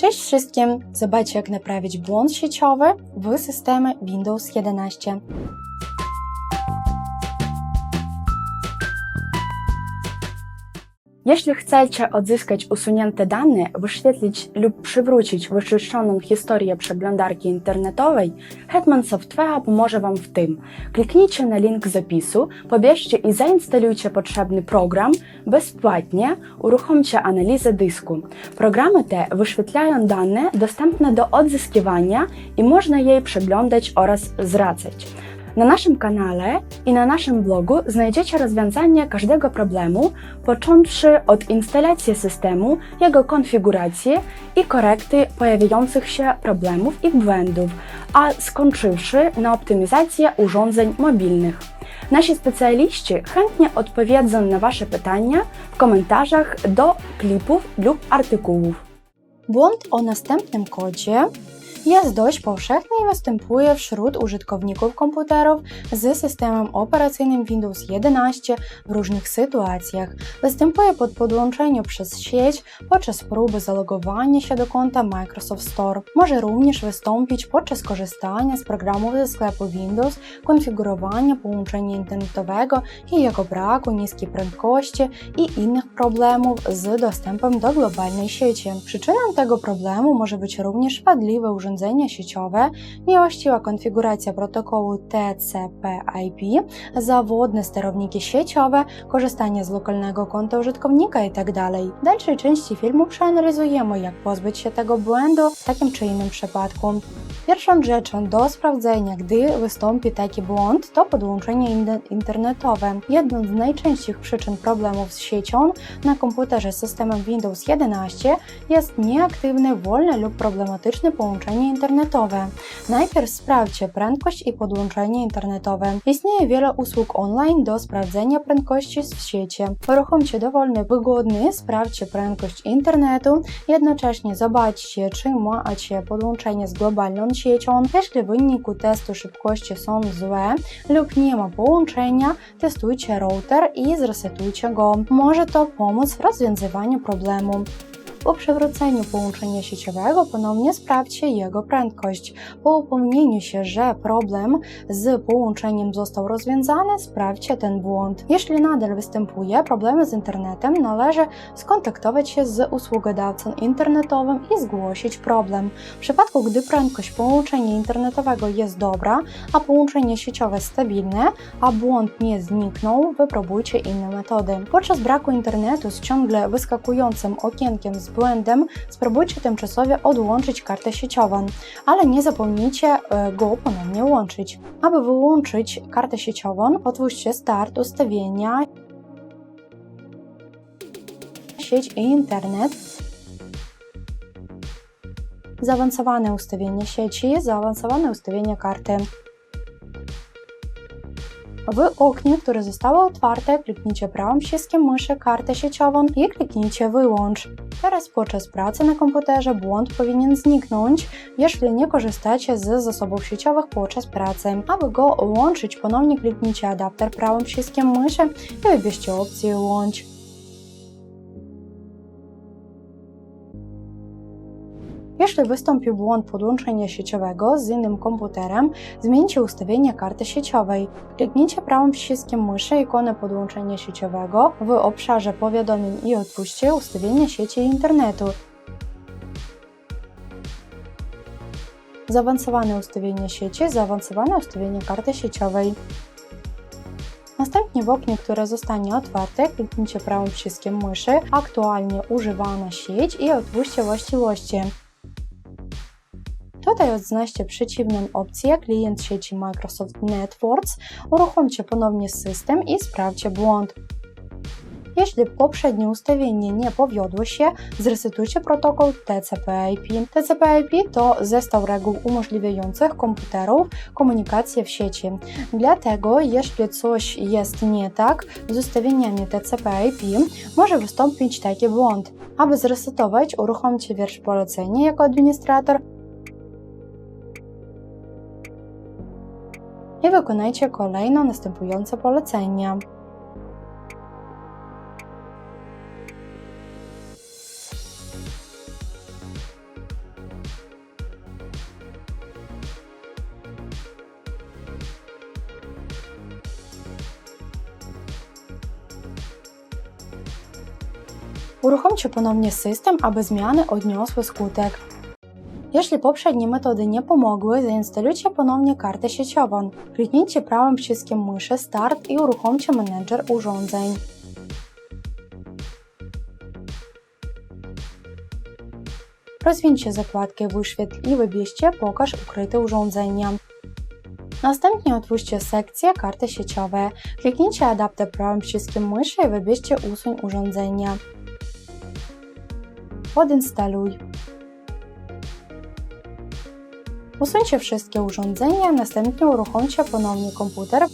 Cześć wszystkim! Zobaczcie jak naprawić błąd sieciowy w systemie Windows 11. Jeśli chcecie odzyskać usunięte dane, wyświetlić lub przywrócić wyczyszczoną historię przeglądarki internetowej, Hetman Software pomoże Wam w tym. Kliknijcie na link zapisu, pobierzcie i zainstalujcie potrzebny program bezpłatnie, uruchomcie analizę dysku. Programy te wyświetlają dane dostępne do odzyskiwania i można je przeglądać oraz zwracać. Na naszym kanale i na naszym blogu znajdziecie rozwiązanie każdego problemu, począwszy od instalacji systemu, jego konfiguracji i korekty pojawiających się problemów i błędów, a skończywszy na optymizacji urządzeń mobilnych. Nasi specjaliści chętnie odpowiedzą na Wasze pytania w komentarzach do klipów lub artykułów. Błąd o następnym kodzie jest dość powszechny i występuje wśród użytkowników komputerów z systemem operacyjnym Windows 11 w różnych sytuacjach. Występuje pod podłączeniu przez sieć podczas próby zalogowania się do konta Microsoft Store. Może również wystąpić podczas korzystania z programów ze sklepu Windows, konfigurowania połączenia internetowego i jego braku, niskiej prędkości i innych problemów z dostępem do globalnej sieci. Przyczyną tego problemu może być również wadliwe urządzenie sieciowe, niewłaściwa konfiguracja protokołu TCP/IP, zawodne sterowniki sieciowe, korzystanie z lokalnego konta użytkownika itd. W dalszej części filmu przeanalizujemy, jak pozbyć się tego błędu w takim czy innym przypadku. Pierwszą rzeczą do sprawdzenia, gdy wystąpi taki błąd, to podłączenie internetowe. Jedną z najczęstszych przyczyn problemów z siecią na komputerze z systemem Windows 11 jest nieaktywne, wolne lub problematyczne połączenie internetowe. Najpierw sprawdźcie prędkość i podłączenie internetowe. Istnieje wiele usług online do sprawdzenia prędkości w sieci. Uruchomcie dowolny, wygodny, sprawdźcie prędkość internetu, jednocześnie zobaczcie, czy macie podłączenie z globalną siecią. Jeśli w wyniku testu szybkości są złe lub nie ma połączenia, testujcie router i zresetujcie go. Może to pomóc w rozwiązywaniu problemu. Po przywróceniu połączenia sieciowego ponownie sprawdźcie jego prędkość. Po upewnieniu się, że problem z połączeniem został rozwiązany, sprawdźcie ten błąd. Jeśli nadal występuje problemy z internetem, należy skontaktować się z usługodawcą internetowym i zgłosić problem. W przypadku, gdy prędkość połączenia internetowego jest dobra, a połączenie sieciowe stabilne, a błąd nie zniknął, wypróbujcie inne metody. Podczas braku internetu z ciągle wyskakującym okienkiem z błędem, spróbujcie tymczasowo odłączyć kartę sieciową, ale nie zapomnijcie e, go ponownie łączyć. Aby wyłączyć kartę sieciową, otwórzcie Start, ustawienia, sieć i internet, zaawansowane ustawienie sieci, zaawansowane ustawienie karty. W oknie, które zostało otwarte, kliknijcie prawym przyciskiem myszy kartę sieciową i kliknijcie Wyłącz. Teraz podczas pracy na komputerze błąd powinien zniknąć, jeśli nie korzystacie z zasobów sieciowych podczas pracy. Aby go łączyć, ponownie kliknijcie adapter prawym przyciskiem myszy i wybierzcie opcję Łącz. Jeśli wystąpił błąd podłączenia sieciowego z innym komputerem, zmieńcie ustawienia karty sieciowej. Kliknijcie prawym przyciskiem myszy ikonę podłączenia sieciowego w obszarze powiadomień i otwórzcie ustawienia sieci internetu. Zaawansowane ustawienie sieci, zaawansowane ustawienie karty sieciowej. Następnie w oknie, które zostanie otwarte, kliknijcie prawym przyciskiem myszy Aktualnie używana sieć i otwórzcie właściwości. Tutaj odznaczcie przeciwną opcję klient sieci Microsoft Networks, uruchomcie ponownie system i sprawdźcie błąd. Jeśli poprzednie ustawienie nie powiodło się, zresetujcie protokół TCP/IP. TCP/IP to zestaw reguł umożliwiających komputerów komunikację w sieci. Dlatego, jeśli coś jest nie tak z ustawieniami TCP/IP, może wystąpić taki błąd. Aby zresetować, uruchomcie wiersz polecenia jako administrator i wykonajcie kolejno następujące polecenia. Uruchomcie ponownie system, aby zmiany odniosły skutek. Jeśli poprzednie metody nie pomogły, zainstalujcie ponownie kartę sieciową. Kliknijcie prawym przyciskiem myszy Start i uruchomcie menedżer urządzeń. Rozwinięcie zakładkę Wyświetl i wybierzcie Pokaż ukryte urządzenia. Następnie otwórzcie sekcję Karty sieciowe. Kliknijcie adapter prawym przyciskiem myszy i wybierzcie Usuń urządzenia. Odinstaluj. Usuńcie wszystkie urządzenia, następnie uruchomcie ponownie komputer,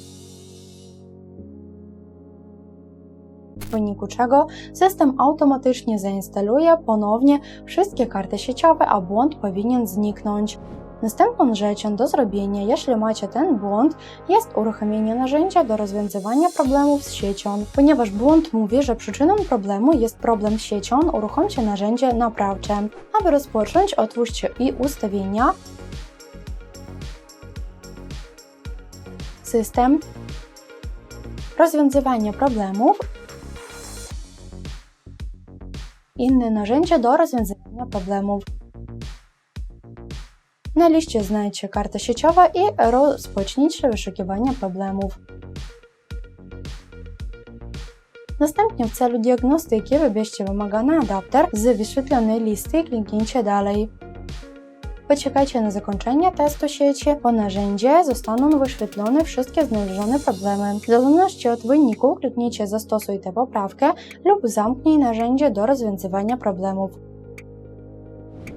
w wyniku czego system automatycznie zainstaluje ponownie wszystkie karty sieciowe, a błąd powinien zniknąć. Następną rzeczą do zrobienia, jeśli macie ten błąd, jest uruchomienie narzędzia do rozwiązywania problemów z siecią. Ponieważ błąd mówi, że przyczyną problemu jest problem z siecią, uruchomcie narzędzie naprawcze. Aby rozpocząć, otwórzcie i ustawienia, system, rozwiązywanie problemów, inne narzędzia do rozwiązywania problemów. Na liście znajdźcie kartę sieciową i rozpocznijcie wyszukiwanie problemów. Następnie w celu diagnostyki wybierzcie wymagany adapter z wyświetlonej listy i kliknijcie dalej. Poczekajcie na zakończenie testu sieci. Po narzędzie zostaną wyświetlone wszystkie znalezione problemy. W zależności od wyniku kliknijcie Zastosuj tę poprawkę lub zamknij narzędzie do rozwiązywania problemów.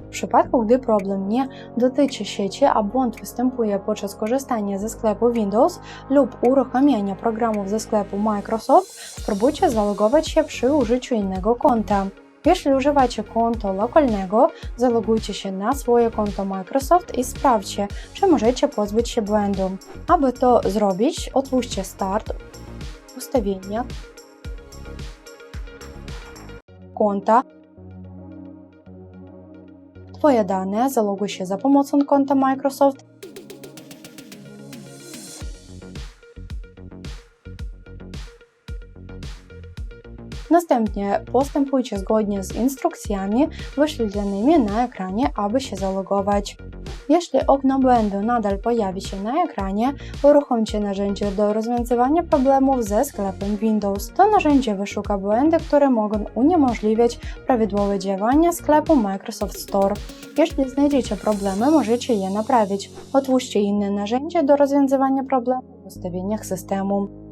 W przypadku, gdy problem nie dotyczy sieci, a błąd występuje podczas korzystania ze sklepu Windows lub uruchamiania programów ze sklepu Microsoft, spróbujcie zalogować się przy użyciu innego konta. Jeśli używacie konta lokalnego, zalogujcie się na swoje konto Microsoft i sprawdźcie, czy możecie pozbyć się błędu. Aby to zrobić, otwórzcie Start, Ustawienia, Konta, Twoje dane, zaloguj się za pomocą konta Microsoft Następnie postępujcie zgodnie z instrukcjami wyświetlonymi na ekranie, aby się zalogować. Jeśli okno błędu nadal pojawi się na ekranie, uruchomcie narzędzie do rozwiązywania problemów ze sklepem Windows. To narzędzie wyszuka błędy, które mogą uniemożliwiać prawidłowe działanie sklepu Microsoft Store. Jeśli znajdziecie problemy, możecie je naprawić. Otwórzcie inne narzędzie do rozwiązywania problemów w ustawieniach systemu.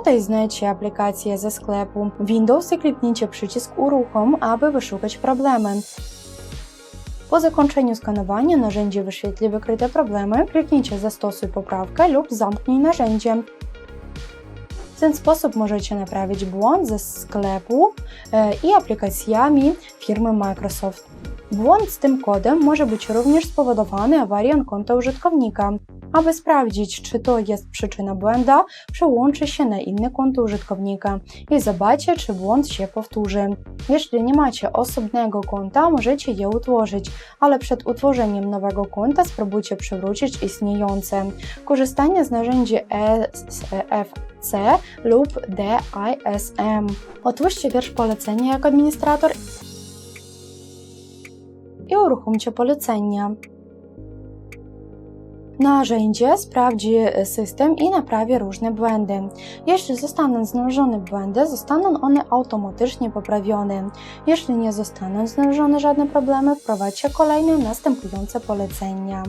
Tutaj znajdziecie aplikację ze sklepu Windows i kliknijcie przycisk Uruchom, aby wyszukać problemy. Po zakończeniu skanowania narzędzie wyświetli wykryte problemy, kliknijcie Zastosuj poprawkę lub zamknij narzędzie. W ten sposób możecie naprawić błąd ze sklepu e, i aplikacjami firmy Microsoft. Błąd z tym kodem może być również spowodowany awarią konta użytkownika. Aby sprawdzić, czy to jest przyczyna błędu, przełączy się na inne konto użytkownika i zobaczcie, czy błąd się powtórzy. Jeśli nie macie osobnego konta, możecie je utworzyć, ale przed utworzeniem nowego konta spróbujcie przywrócić istniejące. Korzystanie z narzędzi EFC lub DISM. Otwórzcie wiersz polecenia jako administrator i uruchomcie polecenia. Narzędzie sprawdzi system i naprawi różne błędy. Jeśli zostaną znalezione błędy, zostaną one automatycznie poprawione. Jeśli nie zostaną znalezione żadne problemy, wprowadźcie kolejne następujące polecenia.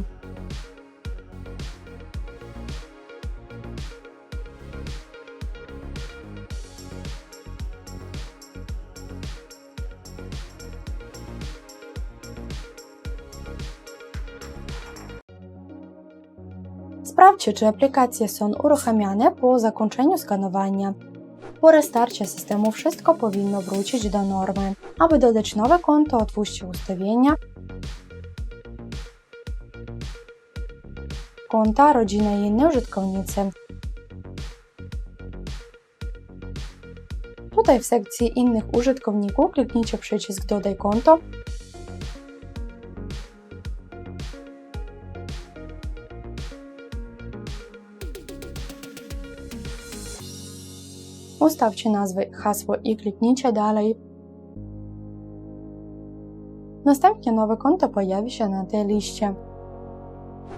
Czy aplikacje są uruchamiane po zakończeniu skanowania. Po restarcie systemu wszystko powinno wrócić do normy. Aby dodać nowe konto, otwórzcie ustawienia, konta, rodzina i inni użytkownicy. Tutaj w sekcji innych użytkowników kliknijcie przycisk Dodaj konto Ustawcie nazwę i hasło i kliknijcie dalej. Następnie nowe konto pojawi się na tej liście.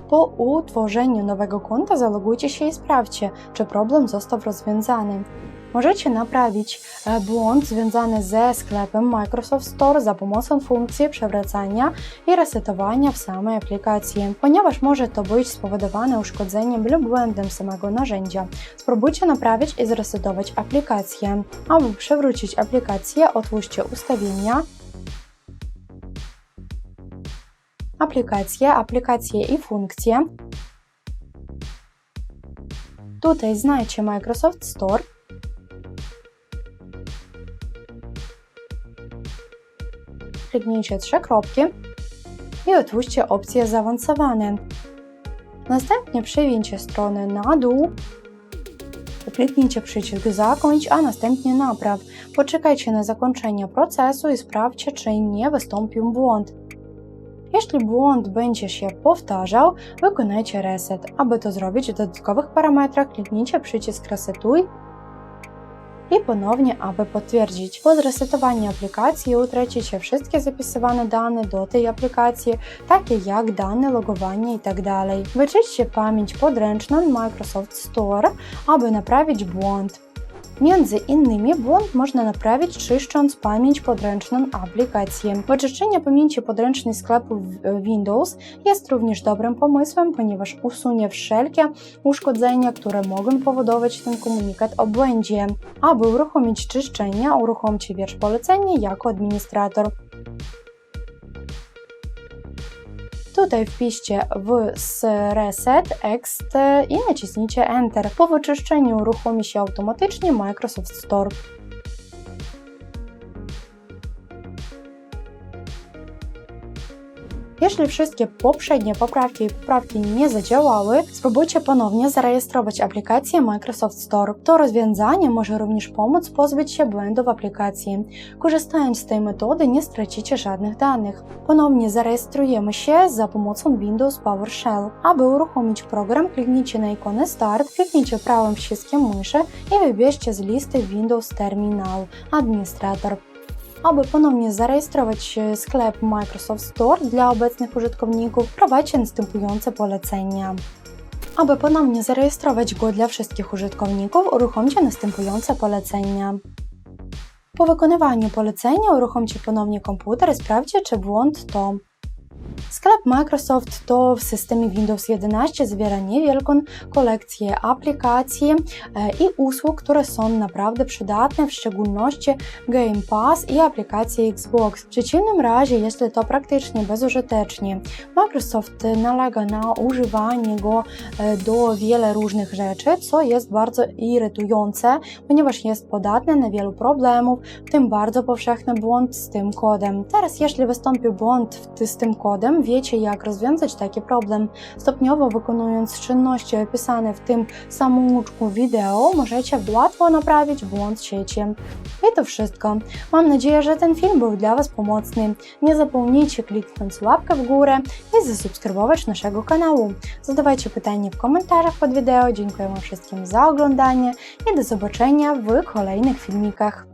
Po utworzeniu nowego konta zalogujcie się i sprawdźcie, czy problem został rozwiązany. Możecie naprawić e, błąd związany ze sklepem Microsoft Store za pomocą funkcji przewracania i resetowania w samej aplikacji, ponieważ może to być spowodowane uszkodzeniem lub błędem samego narzędzia. Spróbujcie naprawić i zresetować aplikację. Aby przewrócić aplikację, otwórzcie ustawienia, aplikacje, aplikacje i funkcje. Tutaj znajdźcie Microsoft Store. Kliknijcie trzy kropki i otwórzcie opcje zaawansowane. Następnie przewincie stronę na dół. Kliknijcie przycisk Zakończ, a następnie Napraw. Poczekajcie na zakończenie procesu i sprawdźcie, czy nie wystąpił błąd. Jeśli błąd będzie się powtarzał, wykonajcie reset. Aby to zrobić, w dodatkowych parametrach kliknijcie przycisk Resetuj i ponownie, aby potwierdzić. Po zresetowaniu aplikacji utracicie wszystkie zapisywane dane do tej aplikacji, takie jak dane logowanie itd. Wyczyście pamięć podręczną Microsoft Store, aby naprawić błąd. Między innymi błąd można naprawić czyszcząc pamięć podręczną aplikacji. Wyczyszczenie pamięci podręcznej sklepu Windows jest również dobrym pomysłem, ponieważ usunie wszelkie uszkodzenia, które mogą powodować ten komunikat o błędzie. Aby uruchomić czyszczenie, uruchomcie wiersz polecenia jako administrator. Tutaj wpiszcie w reset ext i naciśnijcie Enter. Po wyczyszczeniu uruchomi się automatycznie Microsoft Store. Jeśli wszystkie poprzednie poprawki i poprawki nie zadziałały, spróbujcie ponownie zarejestrować aplikację Microsoft Store. To rozwiązanie może również pomóc pozbyć się błędów aplikacji. Korzystając z tej metody nie stracicie żadnych danych. Ponownie zarejestrujemy się za pomocą Windows PowerShell. Aby uruchomić program, kliknijcie na ikonę Start, kliknijcie prawym przyciskiem myszy i wybierzcie z listy Windows Terminal Administrator. Aby ponownie zarejestrować sklep Microsoft Store dla obecnych użytkowników, prowadźcie następujące polecenia. Aby ponownie zarejestrować go dla wszystkich użytkowników, uruchomcie następujące polecenia. Po wykonywaniu polecenia uruchomcie ponownie komputer i sprawdźcie, czy błąd to Sklep Microsoft to w systemie Windows 11 zawiera niewielką kolekcję aplikacji e, i usług, które są naprawdę przydatne, w szczególności Game Pass i aplikacje Xbox. W przeciwnym razie jest to praktycznie bezużytecznie. Microsoft nalega na używanie go e, do wiele różnych rzeczy, co jest bardzo irytujące, ponieważ jest podatny na wielu problemów, w tym bardzo powszechny błąd z tym kodem. Teraz jeśli wystąpił błąd z tym kodem, wiecie jak rozwiązać taki problem. Stopniowo wykonując czynności opisane w tym samouczku wideo, możecie łatwo naprawić błąd sieci. I to wszystko. Mam nadzieję, że ten film był dla Was pomocny. Nie zapomnijcie kliknąć łapkę w górę i zasubskrybować naszego kanału. Zadawajcie pytania w komentarzach pod wideo. Dziękuję Wam wszystkim za oglądanie i do zobaczenia w kolejnych filmikach.